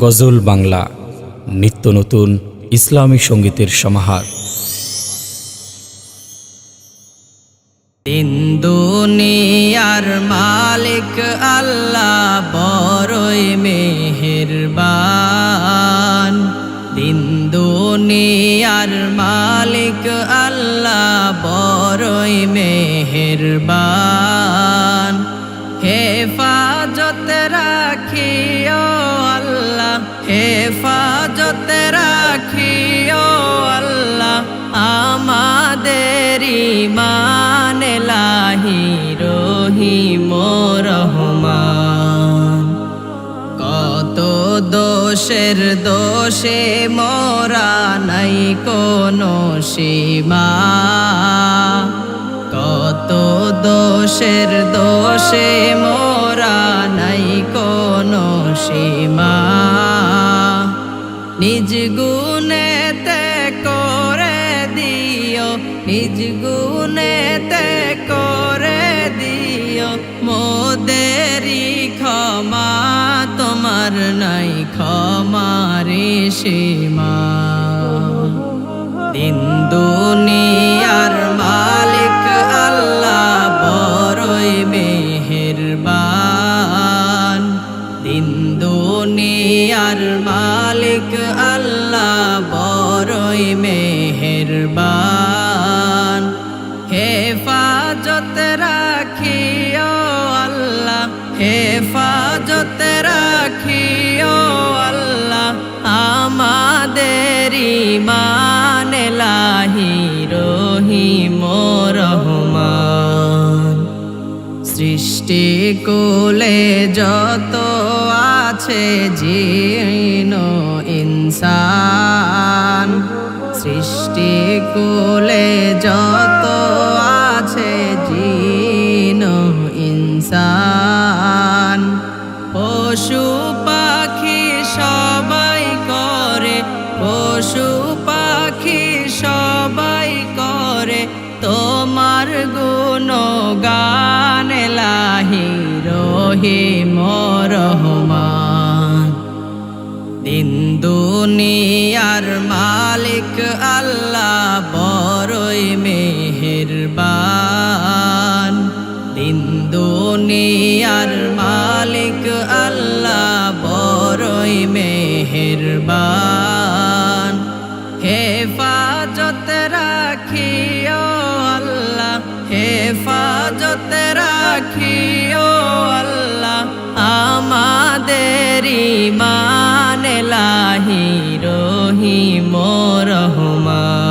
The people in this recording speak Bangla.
গজল বাংলা, নিত্য নতুন ইসলামী সঙ্গীতের সমাহার। দুনিয়ার মালিক আল্লাহ বড়ই মেহেরবান। দিন মালিক আল্লাহ বড়ই মেহেরবান। হেফাজত রাখিও আল্লাহ, আমাদের ইমান লাহি রহিম রহমান। কত দোষের দোষে মোরা নাই কোনো সীমা। কত দোষের দোষে মোরা নাই কোনো সীমা। নিজ গুণেতে করে দিও নিজ গুণেতে করে দিও। মোদেরি ক্ষমা তোমার নাই ক্ষমারি সীমা। দিন দুনিয়ার মালিক আল্লাহ বড়ই মেহেরবান। দিন দুনিয়ার মালিক বড়ই মেহেরবান। হেফাজত রাখিও আল্লাহ, হেফাজত রাখিও আল্লাহ। আমাদের ইমান লাহি রহিম রহমান। সৃষ্টি কোলে যত আছে জিন ইনসান সৃষ্টি কোলে যত আছে জিন ইনসান। পশু পাখি সবাই করে, পশু পাখি সবাই করে। তোমার গুণ গান লাহি রহিম রহমান। দিন দুনিয়ার মালিক আল্লাহ বড়ই মেহেরবান। দিন দুনিয়ার মালিক আল্লাহ বড়ই মেহেরবান। হেফাজত রাখিও রহমান